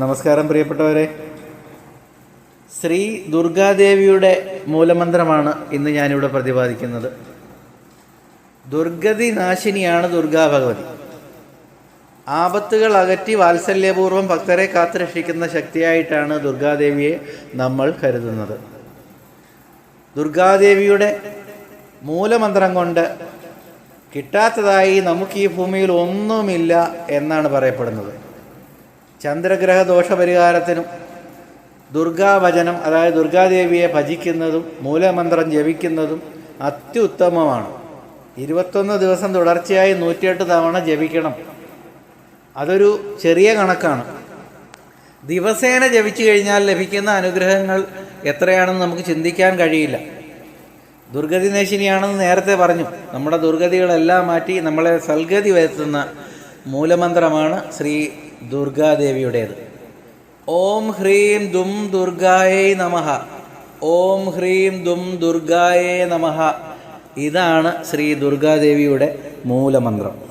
നമസ്കാരം പ്രിയപ്പെട്ടവരെ. ശ്രീ ദുർഗാദേവിയുടെ മൂലമന്ത്രമാണ് ഇന്ന് ഞാനിവിടെ പ്രതിപാദിക്കുന്നത്. ദുർഗതി നാശിനിയാണ് ദുർഗാ ഭഗവതി. ആപത്തുകൾ അകറ്റി വാത്സല്യപൂർവം ഭക്തരെ കാത്തുരക്ഷിക്കുന്ന ശക്തിയായിട്ടാണ് ദുർഗാദേവിയെ നമ്മൾ കരുതുന്നത്. ദുർഗാദേവിയുടെ മൂലമന്ത്രം കൊണ്ട് കിട്ടാത്തതായി നമുക്ക് ഈ ഭൂമിയിൽ ഒന്നുമില്ല എന്നാണ് പറയപ്പെടുന്നത്. ചന്ദ്രഗ്രഹ ദോഷപരിഹാരത്തിനും ദുർഗാവചനം അതായത് ദുർഗാദേവിയെ ഭജിക്കുന്നതും മൂലമന്ത്രം ജപിക്കുന്നതും അത്യുത്തമമാണ്. ഇരുപത്തൊന്ന് ദിവസം തുടർച്ചയായി നൂറ്റിയെട്ട് തവണ ജപിക്കണം. അതൊരു ചെറിയ കണക്കാണ്. ദിവസേന ജപിച്ചു കഴിഞ്ഞാൽ ലഭിക്കുന്ന അനുഗ്രഹങ്ങൾ എത്രയാണെന്ന് നമുക്ക് ചിന്തിക്കാൻ കഴിയില്ല. ദുർഗതി നേശിനിയാണെന്ന് നേരത്തെ പറഞ്ഞു. നമ്മുടെ ദുർഗതികളെല്ലാം മാറ്റി നമ്മളെ സൽഗതി വരുത്തുന്ന മൂലമന്ത്രമാണ് ശ്രീ ദുർഗാദേവിയുടേത്. ഓം ഹ്രീം ദും ദുർഗായേ നമഃ ഓം ഹ്രീം ദും ദുർഗായേ നമഃ ഇതാണ് ശ്രീ ദുർഗാദേവിയുടെ മൂലമന്ത്രം.